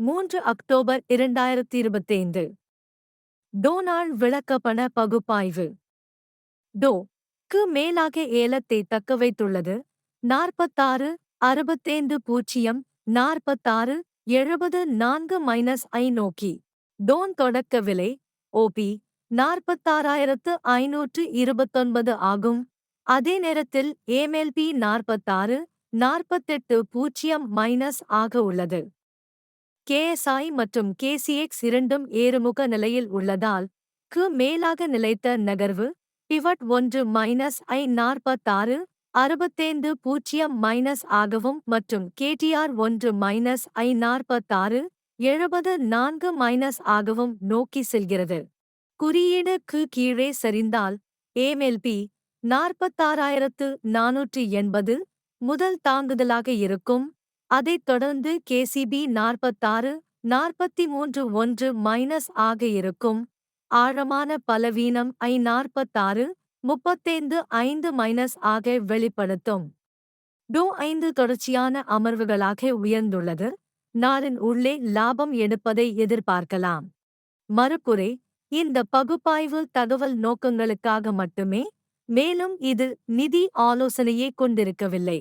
மூன்று அக்டோபர் இரண்டாயிரத்தி இருபத்தைந்து டோனாள் விளக்கப்பண பகுப்பாய்வு. டோ க்கு மேலாக ஏலத்தை தக்கவைத்துள்ளது. நாற்பத்தாறு அறுபத்தைந்து பூஜ்ஜியம் நாற்பத்தாறு எழுபது நான்கு மைனஸ் ஐ நோக்கி. டோன் தொடக்க விலை ஓபி நாற்பத்தாறாயிரத்து ஐநூற்று இருபத்தொன்பது ஆகும். அதே நேரத்தில் ஏமெல்பி நாற்பத்தாறு நாற்பத்தெட்டு பூஜ்ஜியம் மைனஸ் ஆக உள்ளது. கேஎஸ்ஐ மற்றும் கேசிஎக்ஸ் இரண்டும் ஏறுமுக நிலையில் உள்ளதால் க்கு மேலாக நிலைத்த நகர்வு பிவட் ஒன்று மைனஸ் ஐ நாற்பத்தாறு அறுபத்தைந்து பூஜ்ஜியம் மைனஸ் ஆகவும் மற்றும் கேடிஆர் ஒன்று மைனஸ் ஐ நாற்பத்தாறு எழுபது நான்கு மைனஸ் ஆகவும் நோக்கி செல்கிறது. குறியீடு க்கு கீழே சரிந்தால் ஏமெல்பி நாற்பத்தாறாயிரத்து நானூற்றி எண்பது முதல் தாங்குதலாக இருக்கும். அதைத் தொடர்ந்து கேசிபி நாற்பத்தாறு நாற்பத்தி மூன்று ஒன்று மைனஸ் ஆக இருக்கும். ஆழமான பலவீனம் ஐ நாற்பத்தாறு முப்பத்தைந்து ஐந்து மைனஸ் ஆக வெளிப்படுத்தும். டோ ஐந்து தொடர்ச்சியான அமர்வுகளாக உயர்ந்துள்ளது. நாளின் உள்ளே லாபம் எடுப்பதை எதிர்பார்க்கலாம். மறுக்குறை இந்த பகுப்பாய்வு தகவல் நோக்கங்களுக்காக மட்டுமே மேலும் இது நிதி ஆலோசனையை கொண்டிருக்கவில்லை.